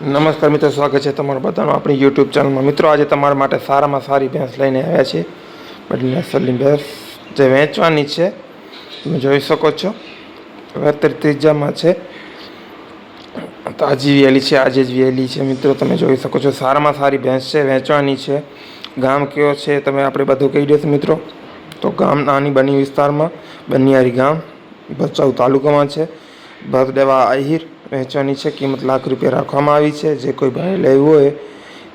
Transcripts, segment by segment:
નમસ્કાર મિત્રો, સ્વાગત છે તમારું બધાનું આપણી યુટ્યુબ ચેનલમાં મિત્રો, આજે તમારા માટે સારામાં સારી ભેંસ લઈને આવ્યા છે. બધી નસલની ભેંસ જે વેચવાની છે, તમે જોઈ શકો છો. અત્યારે ત્રીજામાં છે. તાજી વેલી છે, આજે જ વેલી છે. મિત્રો, તમે જોઈ શકો છો, સારામાં સારી ભેંસ છે, વેચવાની છે. ગામ કયો છે, તમે આપણે બધું કહી દઈશું મિત્રો. તો ગામ નાની બની વિસ્તારમાં, બનિયારી ગામ, ભચાઉ તાલુકામાં છે. ભરદેવા આહિર વેચવાની છે, કિંમત લાખ રૂપિયા રાખવામાં આવી છે, જે કોઈ ભાઈ લેવું હોય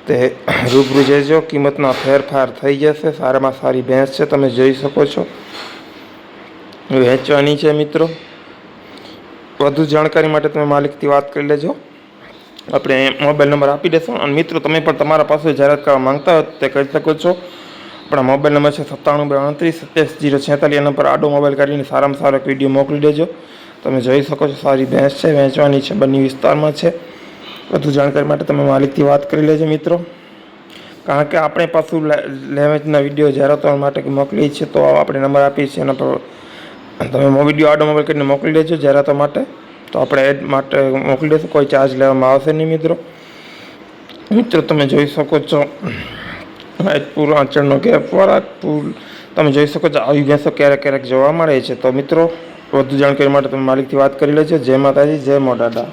તે રૂબરૂ જજો કિંમતમાં ફેરફાર થઈ જશે, સારામાં સારી ભેંસ છે, તમે જોઈ શકો છો. વહેંચવાની છે મિત્રો. વધુ જાણકારી માટે તમે માલિકથી વાત કરી લેજો. આપણે મોબાઈલ નંબર આપી દેશું, અને મિત્રો, તમે પણ તમારા પાસે જાહેરાત કરવા માંગતા હો તે કરી શકો છો. આપણા મોબાઈલ નંબર છે, સત્તાણું બે અડત્રીસ સત્યાવીસ, જીરો છેતાલીસ નંબર આડો મોબાઈલ કાઢીને સારામાં સારો એક વીડિયો મોકલી દેજો. તમે જોઈ શકો છો, સારી ભેંસ છે, વેચવાની છે, બંને વિસ્તારમાં છે. વધુ જાણકારી માટે તમે માલિકથી વાત કરી લેજો મિત્રો. કારણ કે આપણે પાછું લેવેચના વીડિયો જાહેરાતો માટે મોકલીએ છીએ, તો આપણે નંબર આપીએ છીએ, એના પર તમે વીડિયો આડો મોબાઈલ કરીને મોકલી દેજો જાહેરાતો માટે. તો આપણે એડ માટે મોકલી દઈશું કોઈ ચાર્જ લેવામાં આવશે નહીં મિત્રો. મિત્રો, તમે જોઈ શકો છો, રાજપુર આંચળનો ગેપ વરાજપુર તમે જોઈ શકો છો, આવી ભેંસો ક્યારેક ક્યારેક જોવા મળે છે. તો મિત્રો વધુ જાણકારી માટે તમે માલિકથી વાત કરી લેજો. જય માતાજી જય મોડાડા